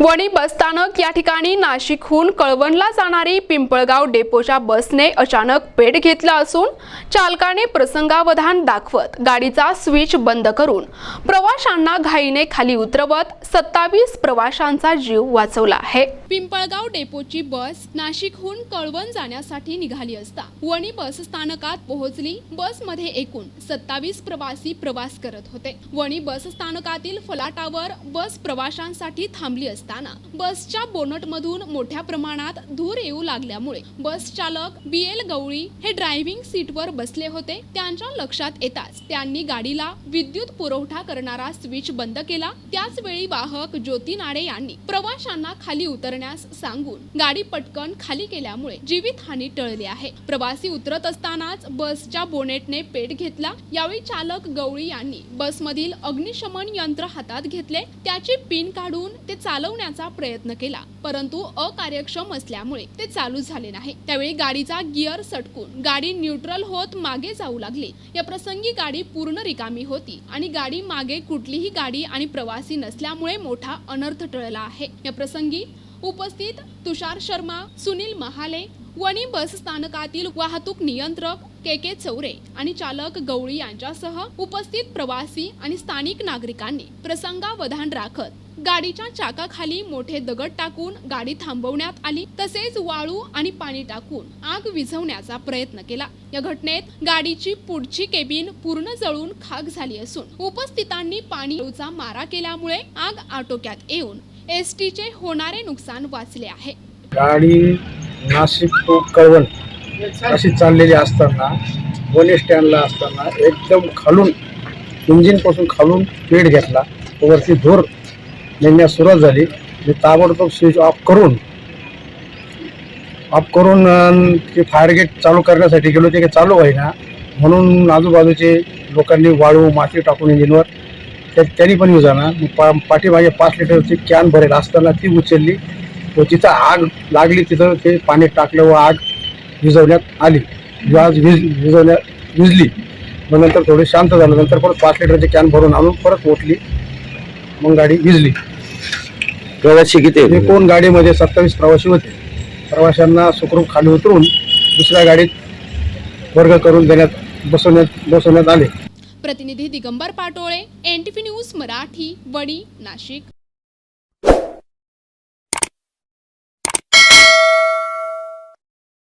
वणी बसस्थानक या ठिकाणी नाशिकहून कळवणला जाणारी पिंपळगाव डेपोच्या बसने अचानक पेट घेतला असून चालकाने प्रसंगावधान दाखवत गाडीचा स्विच बंद करून प्रवाशांना घाईने खाली उतरवत सत्तावीस प्रवाशांचा जीव वाचवला आहे. पिंपळगाव डेपोची बस नाशिकहून कळवण जाण्यासाठी निघाली असता वणी बसस्थानकात पोहोचली. बसमध्ये एकूण सत्तावीस प्रवासी प्रवास करत होते. वणी बस स्थानकातील फलाटावर बस प्रवाशांसाठी थांबली असताना बसच्या बोनट मधून मोठ्या प्रमाणात धूर येऊ लागल्यामुळे बस चालक बी एल गवळी हे ड्रायव्हिंग सीटवर बसले होते. त्यांच्या लक्षात येताच त्यांनी गाडीला विद्युत पुरवठा करणारा स्विच बंद केला. त्याच वेळी वाहक ज्योती नाडे यांनी प्रवाशांना खाली उतरण्यास सांगून गाडी पटकन खाली केल्यामुळे जीवितहानी टळली आहे. प्रवासी उतरत असतानाच बसच्या बोनेटने पेट घेतला. यावेळी चालक गवळी यांनी बसमधील अग्निशमन यंत्र हातात घेतले. त्याची पिन काढून ते चालवण्याचा प्रयत्न केला परंतु अकार्यक्षम असल्यामुळे ते चालू झाले नाही. त्यावेळी गाडीचा गिअर सटकून गाडी न्यूट्रल होत मागे जाऊ लागली. या प्रसंगी गाडी पूर्ण रिकामी होती आणि गाडी मागे कुठलीही गाडी आणि प्रवासी नसल्यामुळे मोठा अनर्थ टळला आहे. या प्रसंगी उपस्थित तुषार शर्मा सुनील महाले वणी बस स्थानकातील वाहतूक नियंत्रक के के चौरे आणि चालक गवळी यांच्यासह उपस्थित प्रवासी आणि स्थानिक नागरिकांनी प्रसंगावधान राखत गाडीच्या चाकाखाली मोठे दगड टाकून गाडी थांबवण्यात आली. तसेच वाळू आणि पाणी टाकून आग विझवण्याचा प्रयत्न केला. या घटनेत गाडीची पुढची केबिन पूर्ण जळून खाक झाली असून उपस्थितांनी पाणीचा मारा केल्यामुळे आग आटोक्यात येऊन एस टीचे होणारे नुकसान वाचले आहे. गाडी नाशिक टू कळवण अशी चाललेली असताना वन स्टँडला असताना एकदम खालून इंजिनपासून खालून पेट घेतला. वरती धूर निघण्यास सुरुवात झाली. मी ताबडतोब स्विच ऑफ करून ऑफ करून ते फायर गेट चालू करण्यासाठी गेलो ते काही चालू होईना. म्हणून आजूबाजूचे लोकांनी वाळू माती टाकून इंजिनवर त्या त्यांनी पण यूज आणा पा पाठीमागे पाच लिटरची कॅन भरेल असताना ती उचलली. व जिथं आग लागली तिथं ते पाणी टाकलं व आग विझवण्यात आली. आज विज विझवण्यात विजली मग नंतर थोडी शांत झालं. नंतर परत पाच लिटरची कॅन भरून आणून परत ओतली. मग गाडी विजली प्रवासी किती होते? एकूण गाडीमध्ये सत्तावीस प्रवासी होते. प्रवाशांना सुखरूप खाली उतरून दुसऱ्या गाडीत वर्ग करून देण्यात बसवण्यात बसवण्यात आले. प्रतिनिधी Digambar Patole N T news Marathi वडी नाशिक.